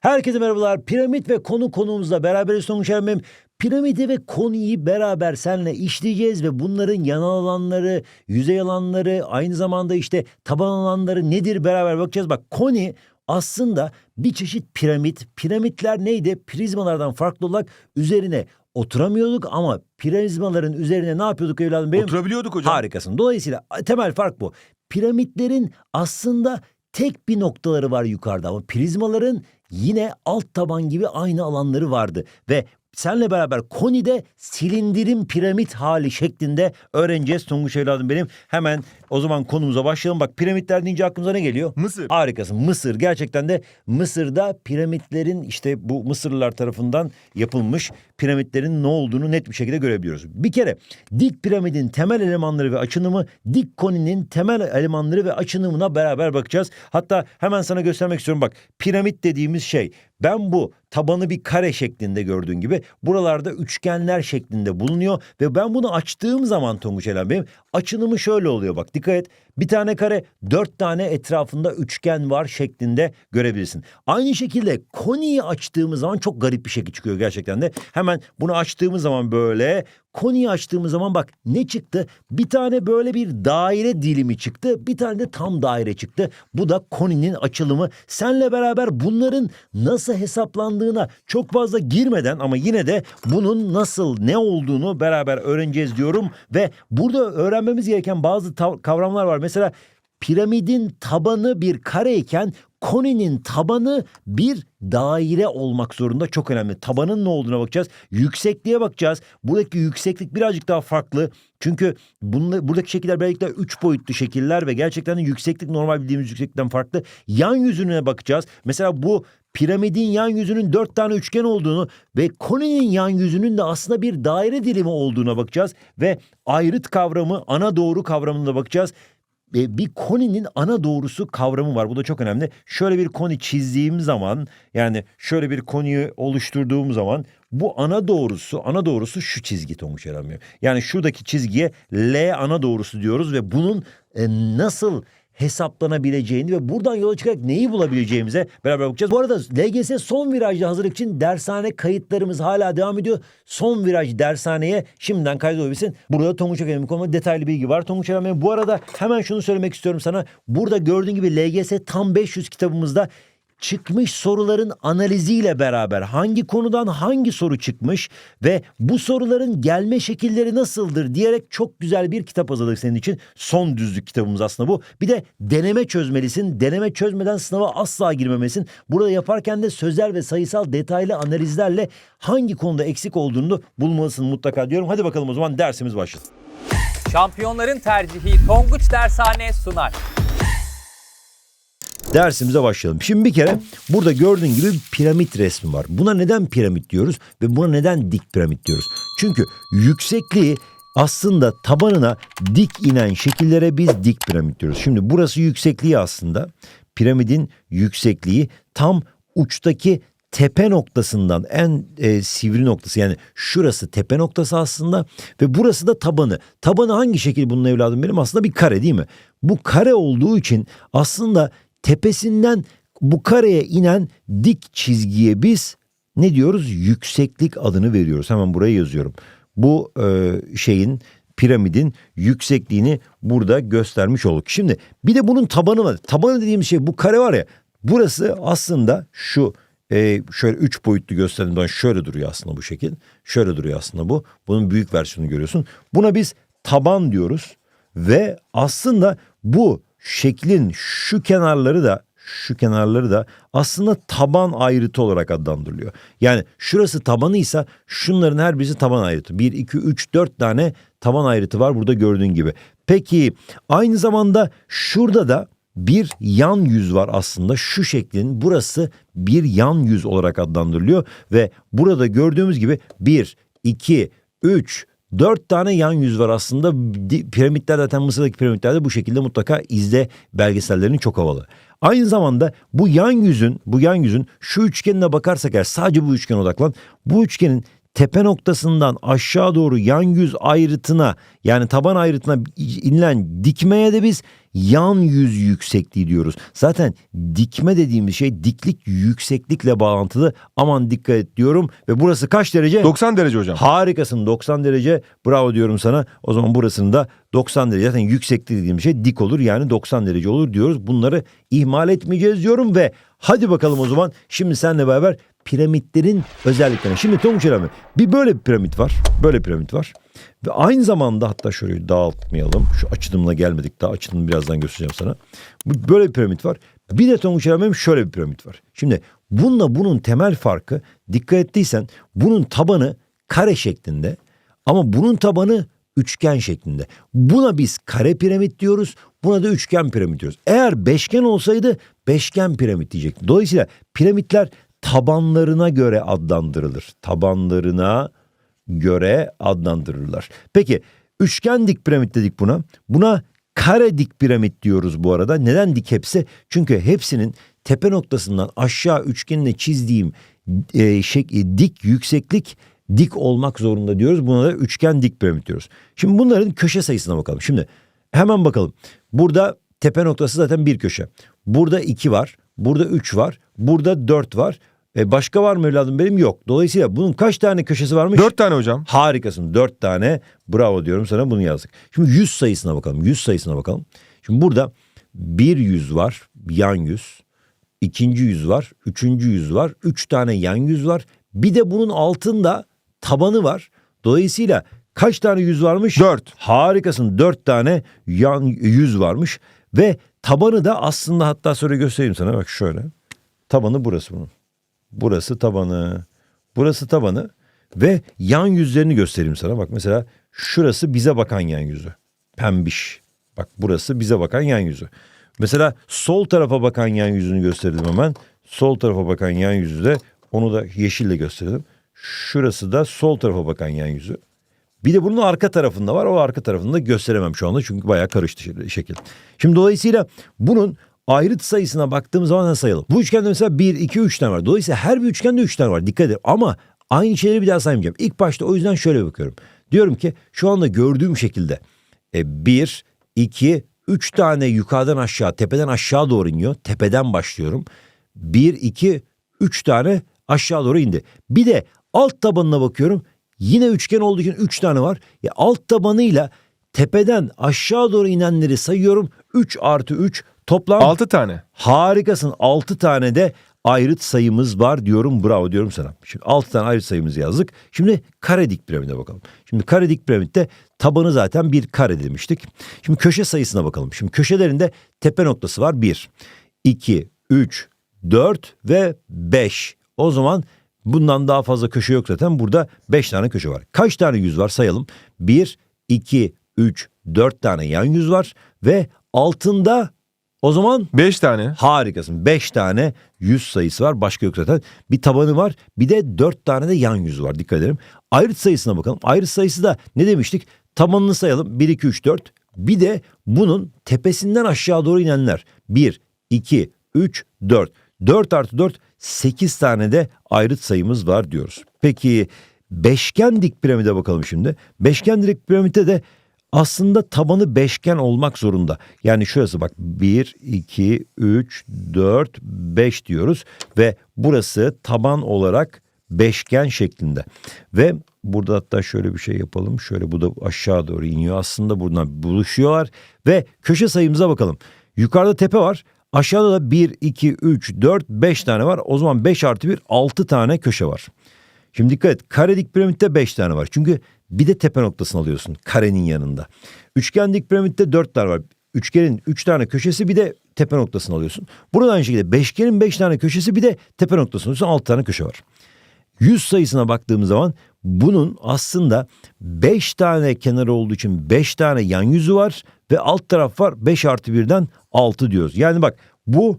Herkese merhabalar. Piramit ve konu konuğumuzla beraberiz Tonguç Ermem. Piramidi ve konuyu beraber seninle işleyeceğiz ve bunların yanal alanları, yüzey alanları, aynı zamanda işte taban alanları nedir beraber bakacağız. Bak koni aslında bir çeşit piramit. Piramitler neydi? Prizmalardan farklı olarak üzerine oturamıyorduk ama prizmaların üzerine ne yapıyorduk evladım benim? Oturabiliyorduk hocam. Harikasın. Dolayısıyla temel fark bu. Piramitlerin aslında tek bir noktaları var yukarıda ama prizmaların yine alt taban gibi aynı alanları vardı ve Senle beraber konide silindirim piramit hali şeklinde öğreneceğiz Tonguç evladım benim. Hemen o zaman konumuza başlayalım. Bak piramitler deyince aklımıza ne geliyor? Mısır. Harikasın. Mısır gerçekten de Mısır'da piramitlerin işte bu Mısırlılar tarafından yapılmış piramitlerin ne olduğunu net bir şekilde görebiliyoruz. Bir kere dik piramidin temel elemanları ve açınımı dik koninin temel elemanları ve açınımına beraber bakacağız. Hatta hemen sana göstermek istiyorum bak piramit dediğimiz şey ben bu tabanı bir kare şeklinde gördüğün gibi buralarda üçgenler şeklinde bulunuyor ve ben bunu açtığım zaman Tonguç Elen benim açınımı şöyle oluyor bak dikkat et bir tane kare dört tane etrafında üçgen var şeklinde görebilirsin. Aynı şekilde koniyi açtığımız zaman çok garip bir şekil çıkıyor gerçekten de. Hemen bunu açtığımız zaman böyle koniyi açtığımız zaman bak ne çıktı? Bir tane böyle bir daire dilimi çıktı. Bir tane de tam daire çıktı. Bu da koninin açılımı. Senle beraber bunların nasıl hesaplandığına çok fazla girmeden ama yine de bunun nasıl ne olduğunu beraber öğreneceğiz diyorum. Ve burada öğrenmemiz gereken bazı kavramlar var. Mesela piramidin tabanı bir kareyken koninin tabanı bir daire olmak zorunda çok önemli. Tabanın ne olduğuna bakacağız. Yüksekliğe bakacağız. Buradaki yükseklik birazcık daha farklı. Çünkü bunla, buradaki şekiller belki de üç boyutlu şekiller ve gerçekten de yükseklik normal bildiğimiz yükseklikten farklı. Yan yüzüne bakacağız. Mesela bu piramidin yan yüzünün dört tane üçgen olduğunu ve koninin yan yüzünün de aslında bir daire dilimi olduğuna bakacağız. Ve ayrıt kavramı, ana doğru kavramına bakacağız bir koninin ana doğrusu kavramı var. Bu da çok önemli. Şöyle bir koni çizdiğim zaman yani şöyle bir konuyu oluşturduğum zaman bu ana doğrusu ana doğrusu şu çizgi Tonguç Erenmiyor. Yani şuradaki çizgiye L ana doğrusu diyoruz ve bunun e, nasıl hesaplanabileceğini ve buradan yola çıkarak neyi bulabileceğimize beraber bakacağız. Bu arada LGS son virajda hazırlık için dershane kayıtlarımız hala devam ediyor. Son viraj dershaneye şimdiden kaydolabilsin. Burada Tonguç Akademi konuda detaylı bilgi var. Tonguç Akademi bu arada hemen şunu söylemek istiyorum sana. Burada gördüğün gibi LGS tam 500 kitabımızda çıkmış soruların analiziyle beraber hangi konudan hangi soru çıkmış ve bu soruların gelme şekilleri nasıldır diyerek çok güzel bir kitap hazırladık senin için. Son düzlük kitabımız aslında bu. Bir de deneme çözmelisin. Deneme çözmeden sınava asla girmemelisin. Burada yaparken de sözel ve sayısal detaylı analizlerle hangi konuda eksik olduğunu bulmalısın mutlaka diyorum. Hadi bakalım o zaman dersimiz başlasın. Şampiyonların tercihi Tonguç Dershane sunar. Dersimize başlayalım. Şimdi bir kere burada gördüğün gibi piramit resmi var. Buna neden piramit diyoruz ve buna neden dik piramit diyoruz? Çünkü yüksekliği aslında tabanına dik inen şekillere biz dik piramit diyoruz. Şimdi burası yüksekliği aslında piramidin yüksekliği tam uçtaki tepe noktasından en e, sivri noktası yani şurası tepe noktası aslında ve burası da tabanı. Tabanı hangi şekil bunun evladım benim? Aslında bir kare değil mi? Bu kare olduğu için aslında tepesinden bu kareye inen dik çizgiye biz ne diyoruz? Yükseklik adını veriyoruz. Hemen buraya yazıyorum. Bu e, şeyin piramidin yüksekliğini burada göstermiş olduk. Şimdi bir de bunun tabanı var. Tabanı dediğimiz şey bu kare var ya. Burası aslında şu e, şöyle üç boyutlu gösterdiğimden şöyle duruyor aslında bu şekil. Şöyle duruyor aslında bu. Bunun büyük versiyonunu görüyorsun. Buna biz taban diyoruz ve aslında bu şeklin şu kenarları da şu kenarları da aslında taban ayrıtı olarak adlandırılıyor. Yani şurası tabanıysa şunların her birisi taban ayrıtı. 1, 2, 3, 4 tane taban ayrıtı var burada gördüğün gibi. Peki aynı zamanda şurada da bir yan yüz var aslında şu şeklin burası bir yan yüz olarak adlandırılıyor ve burada gördüğümüz gibi 1, 2, 3, Dört tane yan yüz var aslında. Piramitler zaten Mısır'daki piramitlerde bu şekilde mutlaka izle belgesellerini çok havalı. Aynı zamanda bu yan yüzün, bu yan yüzün şu üçgenine bakarsak eğer sadece bu üçgene odaklan. Bu üçgenin tepe noktasından aşağı doğru yan yüz ayrıtına yani taban ayrıtına inilen dikmeye de biz yan yüz yüksekliği diyoruz. Zaten dikme dediğimiz şey diklik yükseklikle bağlantılı. Aman dikkat et diyorum ve burası kaç derece? 90 derece hocam. Harikasın 90 derece bravo diyorum sana. O zaman burasının da 90 derece zaten yükseklik dediğim şey dik olur yani 90 derece olur diyoruz. Bunları ihmal etmeyeceğiz diyorum ve hadi bakalım o zaman şimdi seninle beraber piramitlerin özelliklerini. Şimdi Tonguç Elami bir böyle bir piramit var. Böyle piramit var. Ve aynı zamanda hatta şöyle dağıtmayalım. Şu açılımla gelmedik daha açılımı birazdan göstereceğim sana. Böyle bir piramit var. Bir de Tonguç Elami'nin şöyle bir piramit var. Şimdi bununla bunun temel farkı dikkat ettiysen bunun tabanı kare şeklinde ama bunun tabanı üçgen şeklinde. Buna biz kare piramit diyoruz. Buna da üçgen piramit diyoruz. Eğer beşgen olsaydı beşgen piramit diyecektim. Dolayısıyla piramitler tabanlarına göre adlandırılır. Tabanlarına göre adlandırırlar. Peki üçgen dik piramit dedik buna. Buna kare dik piramit diyoruz bu arada. Neden dik hepsi? Çünkü hepsinin tepe noktasından aşağı üçgenine çizdiğim e, şek- e, dik yükseklik dik olmak zorunda diyoruz. Buna da üçgen dik piramit diyoruz. Şimdi bunların köşe sayısına bakalım. Şimdi hemen bakalım. Burada tepe noktası zaten bir köşe. Burada iki var. Burada üç var. Burada dört var. E başka var mı evladım benim? Yok. Dolayısıyla bunun kaç tane köşesi varmış? 4 tane hocam. Harikasın. Dört tane. Bravo diyorum sana bunu yazdık. Şimdi yüz sayısına bakalım. Yüz sayısına bakalım. Şimdi burada bir yüz var. Yan yüz. ikinci yüz var. Üçüncü yüz var. Üç tane yan yüz var. Bir de bunun altında tabanı var. Dolayısıyla kaç tane yüz varmış? 4. Harikasın. Dört tane yan yüz varmış. Ve tabanı da aslında hatta sonra göstereyim sana. Bak şöyle. Tabanı burası bunun. Burası tabanı. Burası tabanı. Ve yan yüzlerini göstereyim sana. Bak mesela şurası bize bakan yan yüzü. Pembiş. Bak burası bize bakan yan yüzü. Mesela sol tarafa bakan yan yüzünü gösterdim hemen. Sol tarafa bakan yan yüzü de onu da yeşille gösterdim. Şurası da sol tarafa bakan yan yüzü. Bir de bunun arka tarafında var. O arka tarafını da gösteremem şu anda çünkü bayağı karıştı şekil-. Şimdi dolayısıyla bunun ayrıt sayısına baktığımız zaman sayalım? Bu üçgende mesela 1, 2, 3 tane var. Dolayısıyla her bir üçgende 3 tane var. Dikkat edin. Ama aynı şeyleri bir daha saymayacağım. İlk başta o yüzden şöyle bakıyorum. Diyorum ki şu anda gördüğüm şekilde e, 1, 2, 3 tane yukarıdan aşağı, tepeden aşağı doğru iniyor. Tepeden başlıyorum. 1, 2, 3 tane aşağı doğru indi. Bir de alt tabanına bakıyorum. Yine üçgen olduğu için 3 tane var. Ya alt tabanıyla tepeden aşağı doğru inenleri sayıyorum. 3 artı 3 toplam 6 tane. Harikasın. 6 tane de ayrıt sayımız var diyorum. Bravo diyorum sana. Şimdi 6 tane ayrıt sayımızı yazdık. Şimdi kare dik piramide bakalım. Şimdi kare dik piramitte tabanı zaten bir kare demiştik. Şimdi köşe sayısına bakalım. Şimdi köşelerinde tepe noktası var. 1, 2, 3, 4 ve 5. O zaman bundan daha fazla köşe yok zaten. Burada 5 tane köşe var. Kaç tane yüz var sayalım. 1, 2, 3, 4 tane yan yüz var. Ve altında o zaman 5 tane. Harikasın. 5 tane yüz sayısı var. Başka yok zaten. Bir tabanı var. Bir de 4 tane de yan yüzü var. Dikkat edelim. Ayrıt sayısına bakalım. Ayrıt sayısı da ne demiştik? Tabanını sayalım. 1, 2, 3, 4. Bir de bunun tepesinden aşağı doğru inenler. 1, 2, 3, 4. 4 artı 4 8 tane de ayrıt sayımız var diyoruz. Peki beşgen dik piramide bakalım şimdi. Beşgen dik piramide de aslında tabanı beşgen olmak zorunda. Yani şurası bak 1, 2, 3, 4, 5 diyoruz. Ve burası taban olarak beşgen şeklinde. Ve burada hatta şöyle bir şey yapalım. Şöyle bu da aşağı doğru iniyor. Aslında buradan buluşuyorlar. Ve köşe sayımıza bakalım. Yukarıda tepe var. Aşağıda da 1, 2, 3, 4, 5 tane var. O zaman 5 artı 1, 6 tane köşe var. Şimdi dikkat et. Kare dik piramitte 5 tane var. Çünkü bir de tepe noktasını alıyorsun karenin yanında. Üçgen dik piramitte 4 tane var. Üçgenin 3 tane köşesi bir de tepe noktasını alıyorsun. Burada aynı şekilde beşgenin 5 tane köşesi bir de tepe noktasını alıyorsun. 6 tane köşe var. Yüz sayısına baktığımız zaman bunun aslında 5 tane kenarı olduğu için 5 tane yan yüzü var ve alt taraf var 5 artı 1'den 6 diyoruz. Yani bak bu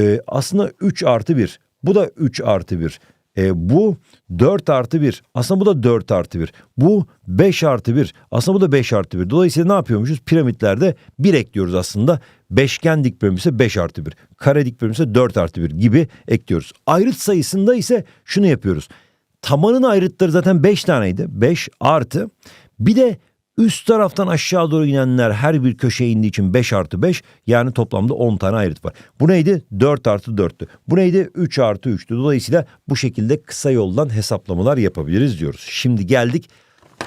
e, aslında 3 artı 1. Bu da 3 artı 1. E, bu 4 artı 1. Aslında bu da 4 artı 1. Bu 5 artı 1. Aslında bu da 5 artı 1. Dolayısıyla ne yapıyormuşuz? Piramitlerde 1 ekliyoruz aslında. Beşgen dik piramit ise 5 artı 1. Kare dik piramit ise 4 artı 1 gibi ekliyoruz. Ayrıt sayısında ise şunu yapıyoruz. Tabanın ayrıtları zaten 5 taneydi. 5 artı bir de üst taraftan aşağı doğru inenler her bir köşeye indiği için 5 artı 5 yani toplamda 10 tane ayrıt var. Bu neydi? 4 artı 4'tü. Bu neydi? 3 artı 3'tü. Dolayısıyla bu şekilde kısa yoldan hesaplamalar yapabiliriz diyoruz. Şimdi geldik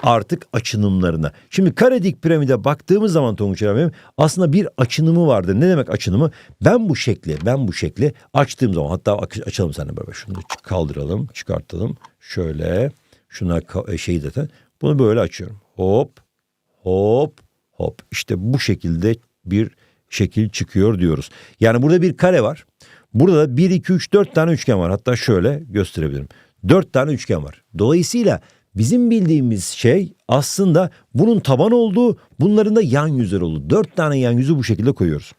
artık açınımlarına. Şimdi kare dik piramide baktığımız zaman Tonguç abi aslında bir açınımı vardır. Ne demek açınımı? Ben bu şekli, ben bu şekli açtığım zaman hatta aç- açalım seninle beraber. Şunu kaldıralım, çıkartalım. Şöyle şuna şeyi zaten bunu böyle açıyorum. Hop, hop, hop. İşte bu şekilde bir şekil çıkıyor diyoruz. Yani burada bir kare var. Burada da 1, 2, 3, 4 tane üçgen var. Hatta şöyle gösterebilirim. 4 tane üçgen var. Dolayısıyla bizim bildiğimiz şey aslında bunun taban olduğu, bunların da yan yüzler olduğu. 4 tane yan yüzü bu şekilde koyuyoruz.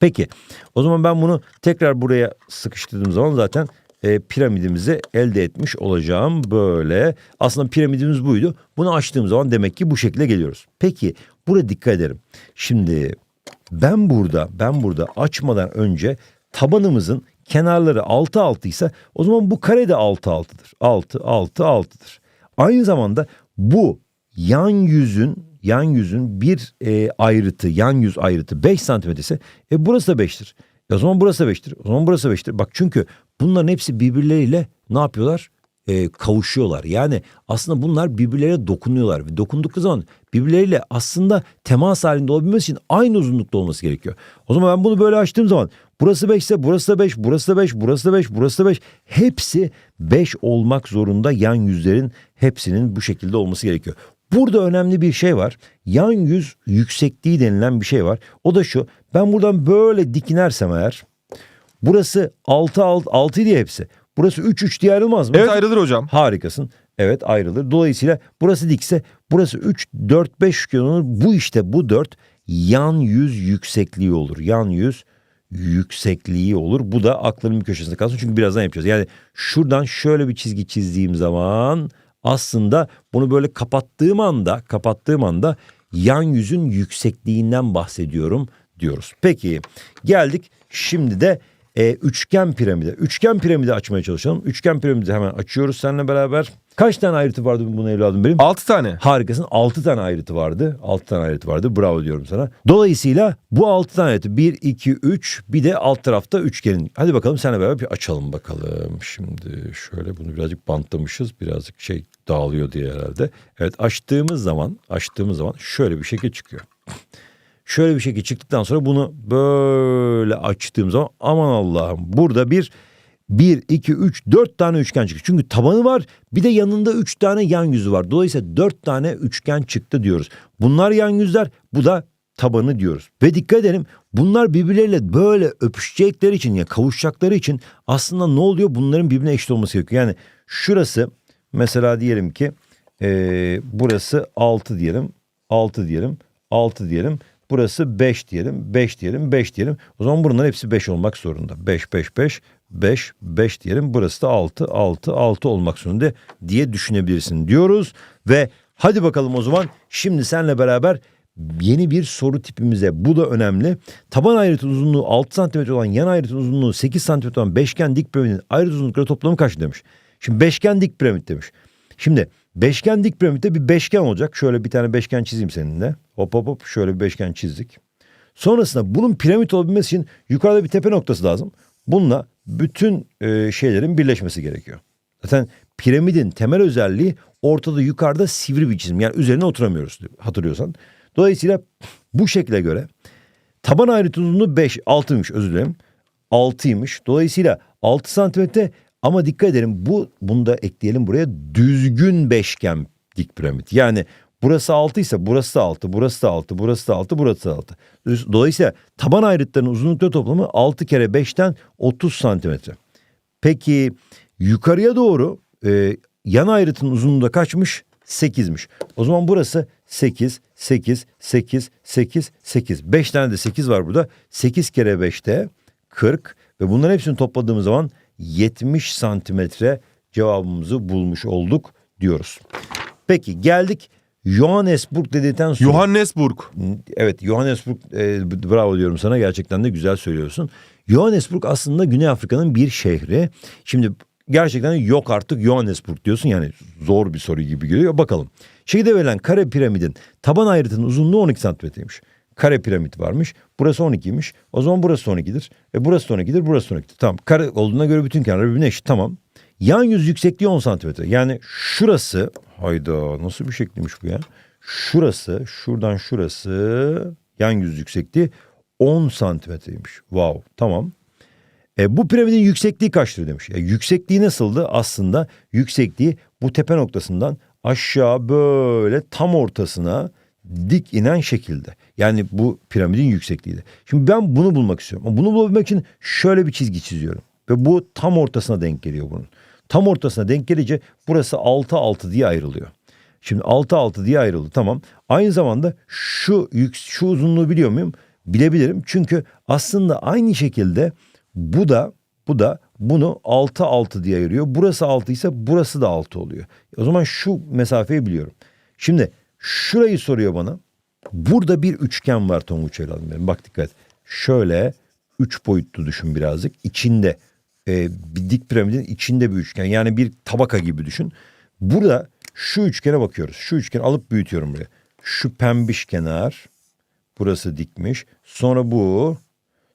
Peki o zaman ben bunu tekrar buraya sıkıştırdığım zaman zaten e, piramidimizi elde etmiş olacağım böyle. Aslında piramidimiz buydu. Bunu açtığım zaman demek ki bu şekilde geliyoruz. Peki burada dikkat ederim. Şimdi ben burada ben burada açmadan önce tabanımızın kenarları 6 6 ise o zaman bu kare de 6 6'dır. 6 6 6'dır. Aynı zamanda bu yan yüzün yan yüzün bir e, ayrıtı yan yüz ayrıtı 5 santimetre ise e, burası da 5'tir. E, o zaman burası da 5'tir. O zaman burası da 5'tir. Bak çünkü bunların hepsi birbirleriyle ne yapıyorlar? E, kavuşuyorlar. Yani aslında bunlar birbirlerine dokunuyorlar. Dokundukları zaman birbirleriyle aslında temas halinde olabilmesi için aynı uzunlukta olması gerekiyor. O zaman ben bunu böyle açtığım zaman burası 5 ise burası da 5, burası da 5, burası da 5, burası da 5. Hepsi 5 olmak zorunda yan yüzlerin hepsinin bu şekilde olması gerekiyor. Burada önemli bir şey var. Yan yüz yüksekliği denilen bir şey var. O da şu. Ben buradan böyle dikinersem eğer burası 6 6 6 diye hepsi. Burası 3 3 diye ayrılmaz mı? Evet ayrılır hocam. Harikasın. Evet ayrılır. Dolayısıyla burası dikse burası 3 4 5 üçgen olur. Bu işte bu 4 yan yüz yüksekliği olur. Yan yüz yüksekliği olur. Bu da aklının bir köşesinde kalsın. Çünkü birazdan yapacağız. Yani şuradan şöyle bir çizgi çizdiğim zaman aslında bunu böyle kapattığım anda kapattığım anda yan yüzün yüksekliğinden bahsediyorum diyoruz. Peki geldik şimdi de e, üçgen piramide. Üçgen piramidi açmaya çalışalım. Üçgen piramidi hemen açıyoruz seninle beraber. Kaç tane ayrıtı vardı bunun evladım benim? 6 tane. Harikasın. 6 tane ayrıtı vardı. 6 tane ayrıtı vardı. Bravo diyorum sana. Dolayısıyla bu 6 tane ayrıtı 1, 2, 3 bir de alt tarafta üçgenin. Hadi bakalım seninle beraber bir açalım bakalım. Şimdi şöyle bunu birazcık bantlamışız. Birazcık şey dağılıyor diye herhalde. Evet açtığımız zaman açtığımız zaman şöyle bir şekil çıkıyor. Şöyle bir şekil çıktıktan sonra bunu böyle açtığım zaman aman Allah'ım burada bir 1, 2, 3, 4 tane üçgen çıktı. Çünkü tabanı var bir de yanında 3 tane yan yüzü var. Dolayısıyla 4 tane üçgen çıktı diyoruz. Bunlar yan yüzler bu da tabanı diyoruz. Ve dikkat edelim bunlar birbirleriyle böyle öpüşecekleri için ya kavuşacakları için aslında ne oluyor? Bunların birbirine eşit olması gerekiyor. Yani şurası mesela diyelim ki eee, burası 6 diyelim 6 diyelim 6 diyelim. Burası 5 diyelim, 5 diyelim, 5 diyelim. O zaman bunların hepsi 5 olmak zorunda. 5, 5, 5, 5, 5 diyelim. Burası da 6, 6, 6 olmak zorunda diye düşünebilirsin diyoruz. Ve hadi bakalım o zaman şimdi seninle beraber yeni bir soru tipimize bu da önemli. Taban ayrıtı uzunluğu 6 cm olan yan ayrıtı uzunluğu 8 cm olan beşgen dik piramidin ayrıt uzunlukları toplamı kaç demiş. Şimdi beşgen dik piramit demiş. Şimdi beşgen dik piramitte bir beşgen olacak. Şöyle bir tane beşgen çizeyim seninle. Hop hop hop şöyle bir beşgen çizdik. Sonrasında bunun piramit olabilmesi için yukarıda bir tepe noktası lazım. Bununla bütün e, şeylerin birleşmesi gerekiyor. Zaten piramidin temel özelliği ortada yukarıda sivri bir çizim. Yani üzerine oturamıyoruz hatırlıyorsan. Dolayısıyla bu şekle göre taban ayrıtı uzunluğu 5, 6'ymış özür dilerim. 6'ymış. Dolayısıyla 6 santimetre ama dikkat edelim bu bunu da ekleyelim buraya düzgün beşgen dik piramit. Yani burası 6 ise burası da 6, burası da 6, burası da 6, burası da 6. Dolayısıyla taban ayrıtlarının uzunlukları toplamı 6 kere 5'ten 30 santimetre. Peki yukarıya doğru e, yan ayrıtın uzunluğu da kaçmış? 8'miş. O zaman burası 8, 8, 8, 8, 8. 5 tane de 8 var burada. 8 kere 5'te 40 ve bunların hepsini topladığımız zaman 70 santimetre cevabımızı bulmuş olduk diyoruz. Peki geldik Johannesburg dedikten sonra. Johannesburg. Evet Johannesburg e, bravo diyorum sana gerçekten de güzel söylüyorsun. Johannesburg aslında Güney Afrika'nın bir şehri. Şimdi gerçekten yok artık Johannesburg diyorsun yani zor bir soru gibi geliyor. Bakalım. Şeyde verilen kare piramidin taban ayrıtının uzunluğu 12 santimetreymiş. Kare piramit varmış. Burası 12'ymiş. O zaman burası 12'dir. E burası da 12'dir, burası da 12'dir. Tamam. Kare olduğuna göre bütün kenarlar birbirine eşit. Tamam. Yan yüz yüksekliği 10 santimetre. Yani şurası, hayda nasıl bir şekliymiş bu ya? Şurası, şuradan şurası yan yüz yüksekliği 10 santimetreymiş. Wow, tamam. E, bu piramidin yüksekliği kaçtır demiş. Ya, yüksekliği nasıldı? Aslında yüksekliği bu tepe noktasından aşağı böyle tam ortasına dik inen şekilde. Yani bu piramidin yüksekliğiydi. Şimdi ben bunu bulmak istiyorum. Bunu bulabilmek için şöyle bir çizgi çiziyorum. Ve bu tam ortasına denk geliyor bunun. Tam ortasına denk gelince burası 6 6 diye ayrılıyor. Şimdi 6 6 diye ayrıldı tamam. Aynı zamanda şu yük, şu uzunluğu biliyor muyum? Bilebilirim. Çünkü aslında aynı şekilde bu da bu da bunu 6 6 diye ayırıyor. Burası 6 ise burası da 6 oluyor. O zaman şu mesafeyi biliyorum. Şimdi şurayı soruyor bana. Burada bir üçgen var Tonguç benim. Bak dikkat. Şöyle üç boyutlu düşün birazcık. İçinde e, bir dik piramidin içinde bir üçgen. Yani bir tabaka gibi düşün. Burada şu üçgene bakıyoruz. Şu üçgeni alıp büyütüyorum buraya. Şu pembiş kenar. Burası dikmiş. Sonra bu.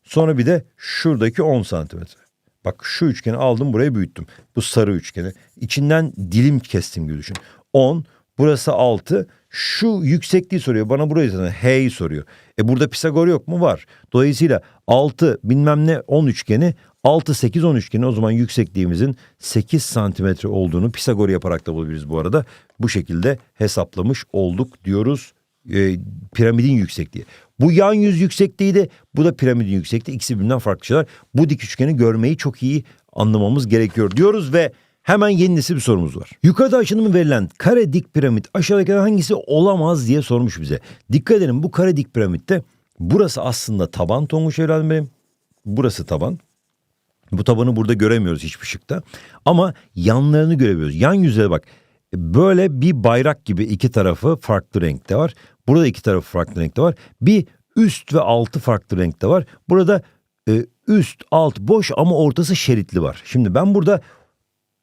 Sonra bir de şuradaki 10 santimetre. Bak şu üçgeni aldım buraya büyüttüm. Bu sarı üçgeni. İçinden dilim kestim gibi düşün. 10. Burası 6. Şu yüksekliği soruyor. Bana burayı zaten H'yi soruyor. E burada Pisagor yok mu? Var. Dolayısıyla 6 bilmem ne 10 üçgeni 6 8 10 üçgeni o zaman yüksekliğimizin 8 santimetre olduğunu Pisagor yaparak da bulabiliriz bu arada. Bu şekilde hesaplamış olduk diyoruz e, piramidin yüksekliği. Bu yan yüz yüksekliğiydi. Bu da piramidin yüksekliği. İkisi birbirinden farklı şeyler. Bu dik üçgeni görmeyi çok iyi anlamamız gerekiyor diyoruz ve hemen yeni nesil bir sorumuz var. Yukarıda aşınımı verilen kare dik piramit aşağıdakilerden hangisi olamaz diye sormuş bize. Dikkat edelim bu kare dik piramitte burası aslında taban Tonguç evladım benim. Burası taban. Bu tabanı burada göremiyoruz hiçbir şıkta. Ama yanlarını görebiliyoruz. Yan yüzeye bak. Böyle bir bayrak gibi iki tarafı farklı renkte var. Burada iki tarafı farklı renkte var. Bir üst ve altı farklı renkte var. Burada e, üst alt boş ama ortası şeritli var. Şimdi ben burada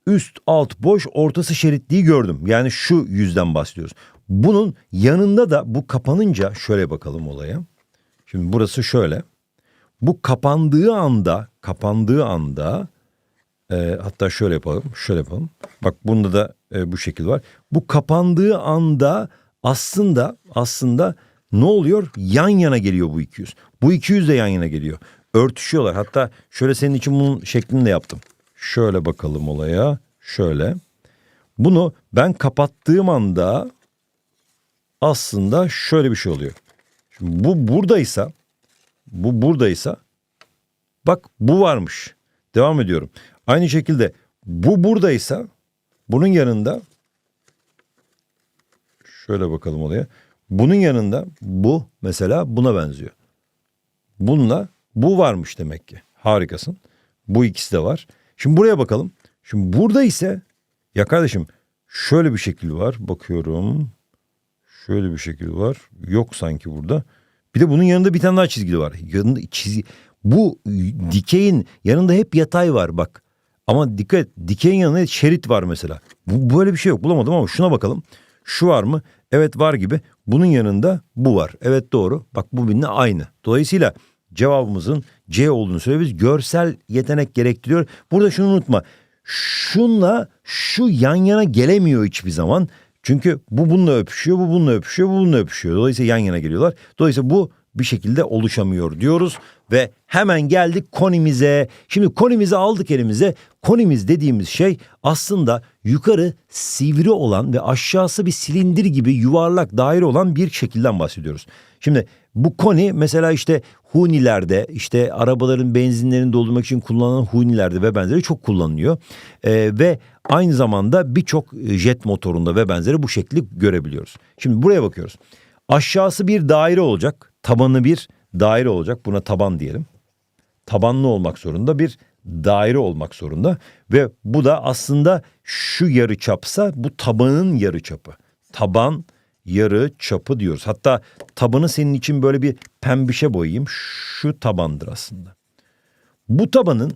üst alt boş ortası şeritliği gördüm. Yani şu yüzden bahsediyoruz. Bunun yanında da bu kapanınca şöyle bakalım olaya. Şimdi burası şöyle. Bu kapandığı anda, kapandığı anda e, hatta şöyle yapalım, şöyle yapalım. Bak bunda da e, bu şekil var. Bu kapandığı anda aslında aslında ne oluyor? Yan yana geliyor bu 200. Bu 200 de yan yana geliyor. Örtüşüyorlar. Hatta şöyle senin için bunun şeklini de yaptım. Şöyle bakalım olaya. Şöyle. Bunu ben kapattığım anda aslında şöyle bir şey oluyor. Şimdi bu buradaysa bu buradaysa bak bu varmış. Devam ediyorum. Aynı şekilde bu buradaysa bunun yanında şöyle bakalım olaya. Bunun yanında bu mesela buna benziyor. Bununla bu varmış demek ki. Harikasın. Bu ikisi de var. Şimdi buraya bakalım. Şimdi burada ise ya kardeşim şöyle bir şekil var. Bakıyorum. Şöyle bir şekil var. Yok sanki burada. Bir de bunun yanında bir tane daha çizgi var. Yanında çizgi. Bu dikeyin yanında hep yatay var bak. Ama dikkat et, dikeyin yanında şerit var mesela. Bu böyle bir şey yok bulamadım ama şuna bakalım. Şu var mı? Evet var gibi. Bunun yanında bu var. Evet doğru. Bak bu birbirine aynı. Dolayısıyla cevabımızın C olduğunu söylüyoruz. Görsel yetenek gerektiriyor. Burada şunu unutma. Şunla şu yan yana gelemiyor hiçbir zaman. Çünkü bu bununla öpüşüyor, bu bununla öpüşüyor, bu bununla öpüşüyor. Dolayısıyla yan yana geliyorlar. Dolayısıyla bu bir şekilde oluşamıyor diyoruz ve hemen geldik konimize. Şimdi konimizi aldık elimize. Konimiz dediğimiz şey aslında yukarı sivri olan ve aşağısı bir silindir gibi yuvarlak daire olan bir şekilden bahsediyoruz. Şimdi bu koni mesela işte hunilerde işte arabaların benzinlerini doldurmak için kullanılan hunilerde ve benzeri çok kullanılıyor. Ee, ve aynı zamanda birçok jet motorunda ve benzeri bu şekli görebiliyoruz. Şimdi buraya bakıyoruz. Aşağısı bir daire olacak. Tabanı bir daire olacak. Buna taban diyelim. Tabanlı olmak zorunda bir daire olmak zorunda ve bu da aslında şu yarı çapsa bu tabanın yarı çapı. Taban yarı çapı diyoruz. Hatta tabanı senin için böyle bir pembişe boyayayım. Şu tabandır aslında. Bu tabanın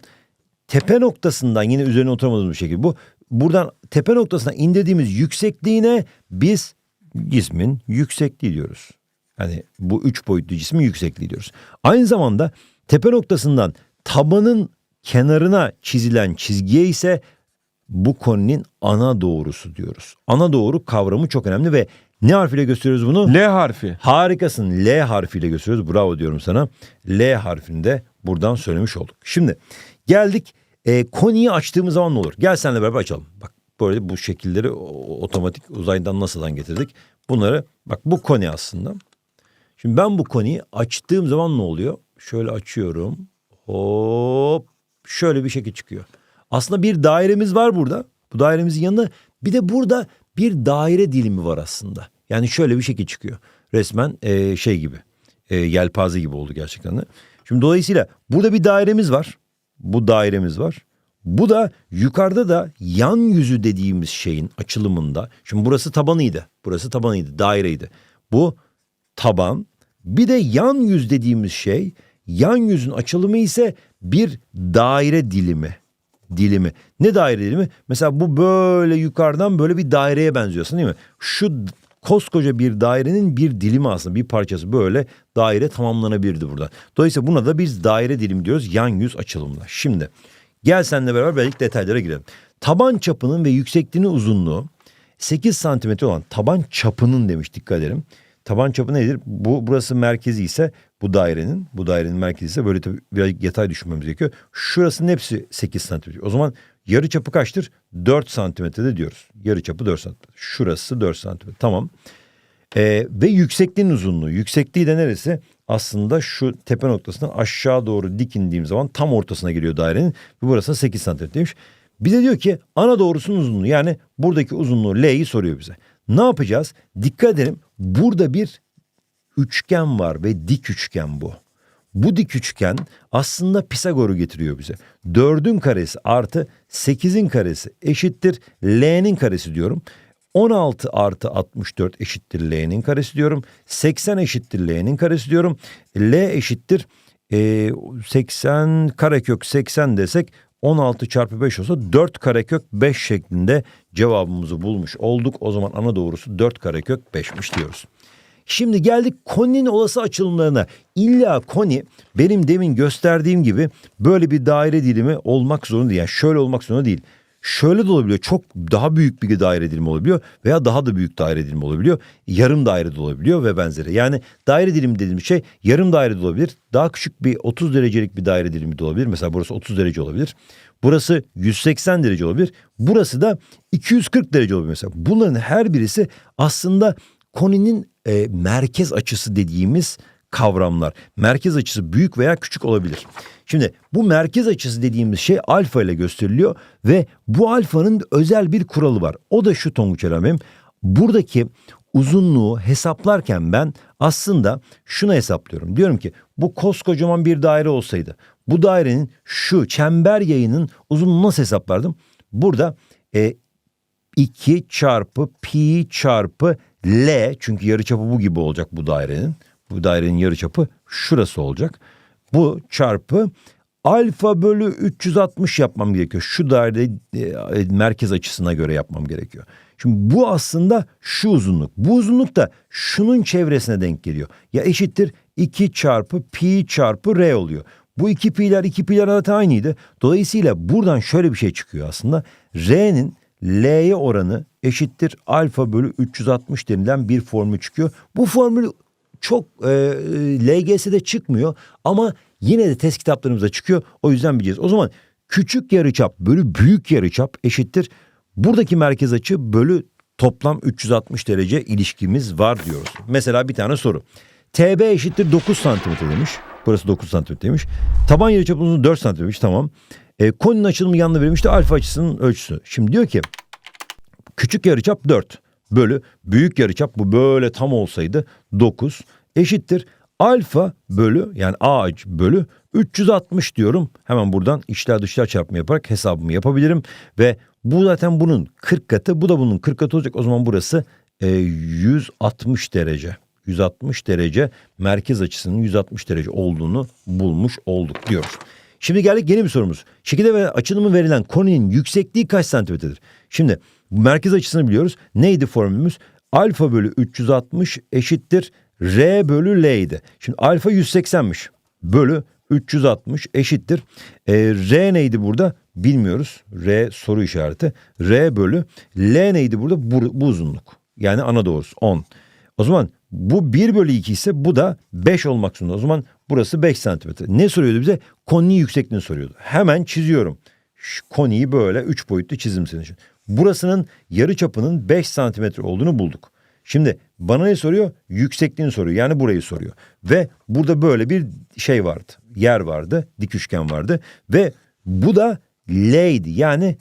tepe noktasından yine üzerine oturamadığımız bir şekilde bu. Buradan tepe noktasına indirdiğimiz yüksekliğine biz cismin yüksekliği diyoruz. Hani bu üç boyutlu cismin yüksekliği diyoruz. Aynı zamanda tepe noktasından tabanın kenarına çizilen çizgiye ise bu koninin ana doğrusu diyoruz. Ana doğru kavramı çok önemli ve ne harfiyle gösteriyoruz bunu? L harfi. Harikasın. L harfiyle gösteriyoruz. Bravo diyorum sana. L harfini de buradan söylemiş olduk. Şimdi geldik e, koniyi açtığımız zaman ne olur? Gel seninle beraber açalım. Bak böyle bu şekilleri otomatik uzaydan NASA'dan getirdik. Bunları bak bu koni aslında. Şimdi ben bu koniyi açtığım zaman ne oluyor? Şöyle açıyorum. Hop. Şöyle bir şekil çıkıyor. Aslında bir dairemiz var burada. Bu dairemizin yanında bir de burada bir daire dilimi var aslında. Yani şöyle bir şekil çıkıyor. Resmen e, şey gibi. E, yelpaze gibi oldu gerçekten de. Şimdi dolayısıyla burada bir dairemiz var. Bu dairemiz var. Bu da yukarıda da yan yüzü dediğimiz şeyin açılımında. Şimdi burası tabanıydı. Burası tabanıydı, daireydi. Bu taban. Bir de yan yüz dediğimiz şey, yan yüzün açılımı ise bir daire dilimi. Dilimi. Ne daire dilimi? Mesela bu böyle yukarıdan böyle bir daireye benziyorsun değil mi? Şu koskoca bir dairenin bir dilimi aslında bir parçası böyle daire tamamlanabilirdi burada. Dolayısıyla buna da biz daire dilimi diyoruz yan yüz açılımına. Şimdi gel seninle beraber belki detaylara girelim. Taban çapının ve yüksekliğinin uzunluğu 8 santimetre olan taban çapının demiş dikkat edelim. Taban çapı nedir? Bu burası merkezi ise bu dairenin, bu dairenin merkezi ise böyle tabii biraz yatay düşünmemiz gerekiyor. Şurasının hepsi 8 santimetre. O zaman yarı çapı kaçtır? 4 santimetrede diyoruz. Yarı çapı 4 santimetre. Şurası 4 santimetre. Tamam. Ee, ve yüksekliğin uzunluğu. Yüksekliği de neresi? Aslında şu tepe noktasından aşağı doğru dik indiğim zaman tam ortasına geliyor dairenin. Ve burası 8 santimetreymiş. Bize diyor ki ana doğrusunun uzunluğu yani buradaki uzunluğu L'yi soruyor bize. Ne yapacağız? Dikkat edelim burada bir üçgen var ve dik üçgen bu. Bu dik üçgen aslında Pisagor'u getiriyor bize. 4'ün karesi artı 8'in karesi eşittir L'nin karesi diyorum. 16 artı 64 eşittir L'nin karesi diyorum. 80 eşittir L'nin karesi diyorum. L eşittir e, 80 karekök 80 desek 16 çarpı 5 olsa 4 karekök 5 şeklinde cevabımızı bulmuş olduk. O zaman ana doğrusu 4 karekök 5'miş diyoruz. Şimdi geldik koninin olası açılımlarına. İlla koni benim demin gösterdiğim gibi böyle bir daire dilimi olmak zorunda değil. Yani şöyle olmak zorunda değil. Şöyle de olabiliyor. Çok daha büyük bir daire dilimi olabiliyor veya daha da büyük daire dilimi olabiliyor. Yarım daire de olabiliyor ve benzeri. Yani daire dilimi dediğimiz şey yarım daire de olabilir. Daha küçük bir 30 derecelik bir daire dilimi de olabilir. Mesela burası 30 derece olabilir. Burası 180 derece olabilir. Burası da 240 derece olabilir mesela. Bunların her birisi aslında koninin e, merkez açısı dediğimiz kavramlar. Merkez açısı büyük veya küçük olabilir. Şimdi bu merkez açısı dediğimiz şey alfa ile gösteriliyor ve bu alfanın özel bir kuralı var. O da şu Tonguç Eramim. Buradaki uzunluğu hesaplarken ben aslında şunu hesaplıyorum. Diyorum ki bu koskocaman bir daire olsaydı bu dairenin şu çember yayının uzunluğunu nasıl hesaplardım? Burada e, 2 çarpı pi çarpı L çünkü yarıçapı bu gibi olacak bu dairenin. Bu dairenin yarıçapı şurası olacak. Bu çarpı alfa bölü 360 yapmam gerekiyor. Şu daire e, merkez açısına göre yapmam gerekiyor. Şimdi bu aslında şu uzunluk. Bu uzunluk da şunun çevresine denk geliyor. Ya eşittir 2 çarpı pi çarpı r oluyor. Bu iki pi'ler iki pi'ler zaten aynıydı. Dolayısıyla buradan şöyle bir şey çıkıyor aslında. R'nin L'ye oranı eşittir alfa bölü 360 denilen bir formül çıkıyor. Bu formül çok e, LGS'de çıkmıyor ama yine de test kitaplarımızda çıkıyor. O yüzden bileceğiz. O zaman küçük yarıçap bölü büyük yarıçap eşittir. Buradaki merkez açı bölü toplam 360 derece ilişkimiz var diyoruz. Mesela bir tane soru. TB eşittir 9 santimetre demiş. Burası 9 santimetreymiş. Taban yarıçapı uzunluğu 4 santimetreymiş tamam. E, koninin açılımı yanına verilmiş de alfa açısının ölçüsü. Şimdi diyor ki küçük yarıçap 4 bölü büyük yarıçap bu böyle tam olsaydı 9 eşittir. Alfa bölü yani A bölü 360 diyorum. Hemen buradan içler dışlar çarpımı yaparak hesabımı yapabilirim. Ve bu zaten bunun 40 katı bu da bunun 40 katı olacak. O zaman burası e, 160 derece. 160 derece merkez açısının 160 derece olduğunu bulmuş olduk diyoruz. Şimdi geldik yeni bir sorumuz. Şekilde ve açılımı verilen koninin yüksekliği kaç santimetredir? Şimdi merkez açısını biliyoruz. Neydi formülümüz? Alfa bölü 360 eşittir R bölü L idi. Şimdi alfa 180'miş. Bölü 360 eşittir. E, R neydi burada? Bilmiyoruz. R soru işareti. R bölü L neydi burada? Bu, bu uzunluk. Yani ana doğrusu 10. O zaman bu 1 bölü 2 ise bu da 5 olmak zorunda. O zaman burası 5 santimetre. Ne soruyordu bize? Koninin yüksekliğini soruyordu. Hemen çiziyorum. Şu koniyi böyle 3 boyutlu çizim senin için. Burasının yarı çapının 5 santimetre olduğunu bulduk. Şimdi bana ne soruyor? Yüksekliğini soruyor. Yani burayı soruyor. Ve burada böyle bir şey vardı. Yer vardı. Dik üçgen vardı. Ve bu da L'ydi. Yani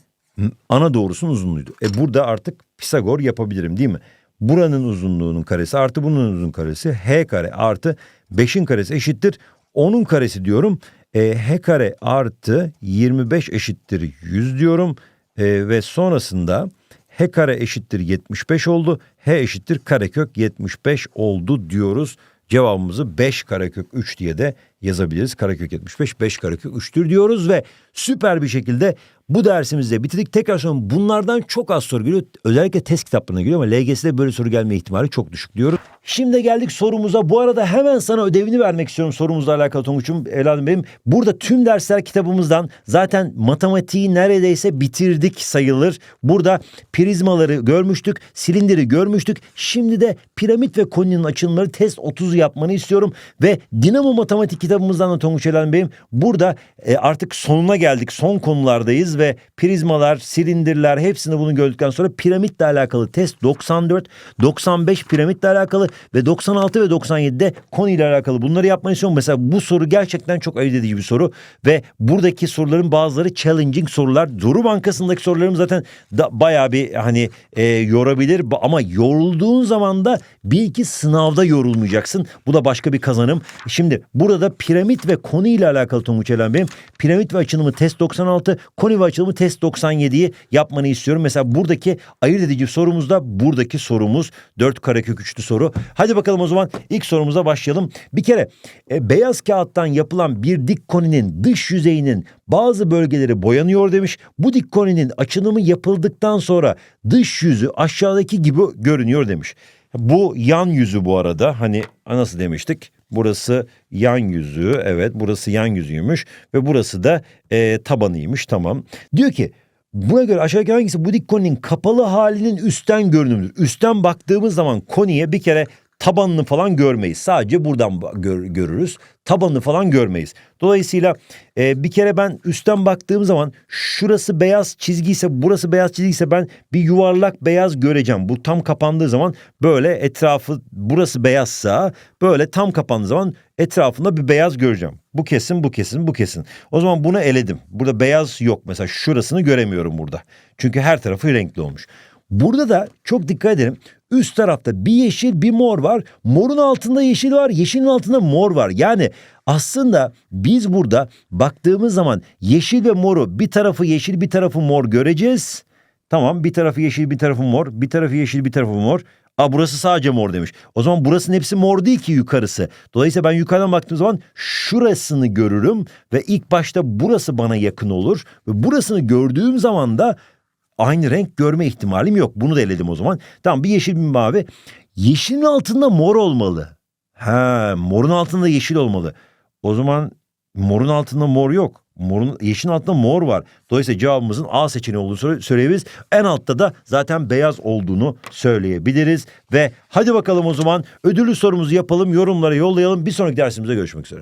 ana doğrusunun uzunluğuydu. E burada artık Pisagor yapabilirim değil mi? Buranın uzunluğunun karesi artı bunun uzunluğunun karesi h kare artı 5'in karesi eşittir 10'un karesi diyorum. E, h kare artı 25 eşittir 100 diyorum. E, ve sonrasında h kare eşittir 75 oldu. h eşittir karekök 75 oldu diyoruz. Cevabımızı 5 karekök 3 diye de yazabiliriz. Karekök 75 5 karekök 3'tür diyoruz ve süper bir şekilde bu dersimizde bitirdik. Tekrar söylüyorum bunlardan çok az soru geliyor. Özellikle test kitaplarına geliyor ama LGS'de böyle soru gelme ihtimali çok düşük diyoruz. Şimdi geldik sorumuza. Bu arada hemen sana ödevini vermek istiyorum sorumuzla alakalı Tonguç'um. Evladım benim. Burada tüm dersler kitabımızdan zaten matematiği neredeyse bitirdik sayılır. Burada prizmaları görmüştük. Silindiri görmüştük. Şimdi de piramit ve koninin açılımları test 30'u yapmanı istiyorum. Ve dinamo matematik kitabımızdan da Tonguç Evladım benim. Burada e, artık sonuna geldik. Son konulardayız ve prizmalar, silindirler hepsini bunu gördükten sonra piramitle alakalı test 94, 95 piramitle alakalı ve 96 ve 97'de konuyla alakalı bunları yapmanı istiyorum. Mesela bu soru gerçekten çok ayırt edici bir soru ve buradaki soruların bazıları challenging sorular. Soru bankasındaki sorularım zaten da bayağı bir hani e, yorabilir ama yorulduğun zaman da bil ki sınavda yorulmayacaksın. Bu da başka bir kazanım. Şimdi burada piramit ve konu ile alakalı Tonguç Elen benim. Piramit ve açılımı test 96, konu ve açılımı test 97'yi yapmanı istiyorum. Mesela buradaki ayırt edici sorumuz da buradaki sorumuz 4 karekök 3'lü soru. Hadi bakalım o zaman ilk sorumuza başlayalım. Bir kere e, beyaz kağıttan yapılan bir dik koninin dış yüzeyinin bazı bölgeleri boyanıyor demiş. Bu dik koninin açılımı yapıldıktan sonra dış yüzü aşağıdaki gibi görünüyor demiş. Bu yan yüzü bu arada hani nasıl demiştik? Burası yan yüzü evet burası yan yüzüymüş ve burası da e, tabanıymış tamam. Diyor ki Buna göre aşağıdaki hangisi bu dik koninin kapalı halinin üstten görünümüdür? Üstten baktığımız zaman koniye bir kere tabanını falan görmeyiz. Sadece buradan gör- görürüz. Tabanını falan görmeyiz. Dolayısıyla e, bir kere ben üstten baktığım zaman şurası beyaz çizgi ise burası beyaz çizgi ise ben bir yuvarlak beyaz göreceğim. Bu tam kapandığı zaman böyle etrafı burası beyazsa böyle tam kapandığı zaman etrafında bir beyaz göreceğim. Bu kesin bu kesin bu kesin. O zaman bunu eledim. Burada beyaz yok mesela şurasını göremiyorum burada. Çünkü her tarafı renkli olmuş. Burada da çok dikkat edelim. Üst tarafta bir yeşil bir mor var. Morun altında yeşil var. Yeşilin altında mor var. Yani aslında biz burada baktığımız zaman yeşil ve moru bir tarafı yeşil bir tarafı mor göreceğiz. Tamam bir tarafı yeşil bir tarafı mor. Bir tarafı yeşil bir tarafı mor. Aa burası sadece mor demiş. O zaman burasının hepsi mor değil ki yukarısı. Dolayısıyla ben yukarıdan baktığım zaman şurasını görürüm ve ilk başta burası bana yakın olur ve burasını gördüğüm zaman da aynı renk görme ihtimalim yok. Bunu da eledim o zaman. Tamam bir yeşil bir mavi. Yeşilin altında mor olmalı. Ha, morun altında yeşil olmalı. O zaman morun altında mor yok. Morun yeşilin altında mor var. Dolayısıyla cevabımızın A seçeneği olduğunu söyle- söyleyebiliriz. En altta da zaten beyaz olduğunu söyleyebiliriz. Ve hadi bakalım o zaman ödüllü sorumuzu yapalım, yorumlara yollayalım. Bir sonraki dersimizde görüşmek üzere.